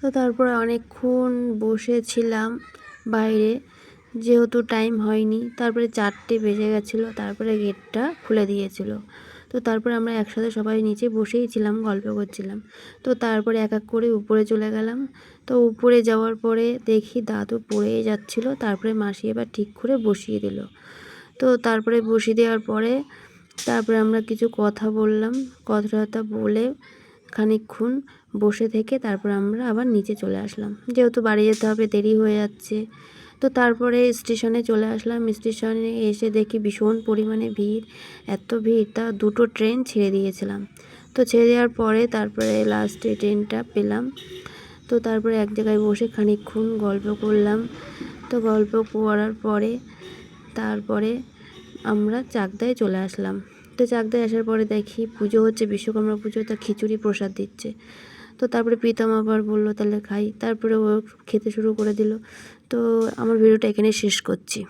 তো তারপরে অনেকক্ষণ বসেছিলাম বাইরে, যেহেতু টাইম হয়নি, তারপরে চারটে বেজে গেছিল, তারপরে গেটটা খুলে দিয়েছিল। তো তারপরে আমরা একসাথে সবাই নিচে বসেই ছিলাম, গল্প করছিলাম। তো তারপরে এক এক করে উপরে চলে গেলাম। তো উপরে যাওয়ার পরে দেখি দাদু পড়েই যাচ্ছিল, তারপরে মাসি এবার ঠিক করে বসিয়ে দিল। তো তারপরে বসিয়ে দেওয়ার পরে তারপরে আমরা কিছু কথা বললাম কথা টথা বলে খানিকক্ষণ বসে থেকে তারপর আমরা আবার নিচে চলে আসলাম। যেহেতু বাড়ি যেতে হবে, দেরি হয়ে যাচ্ছে, তো তারপরে স্টেশনে চলে আসলাম। স্টেশনে এসে দেখি ভীষণ পরিমাণে ভিড়, এত ভিড়, তা দুটো ট্রেন ছেড়ে দিয়েছিলাম। তো ছেড়ে দেওয়ার পরে তারপরে লাস্টে ট্রেনটা পেলাম। তো তারপরে এক জায়গায় বসে খানিকক্ষণ গল্প করলাম। তো গল্প করার পরে তারপরে আমরা চাকদায় চলে আসলাম। তো চাকদায় আসার পরে দেখি পুজো হচ্ছে, বিশ্বকর্মা পুজো, তা খিচুড়ি প্রসাদ দিচ্ছে। তো তারপরে প্রীতম আবার বলল, তাহলে খাই। তারপরে ও খেতে শুরু করে দিল। তো আমার ভিডিওটা এখানে শেষ করছি।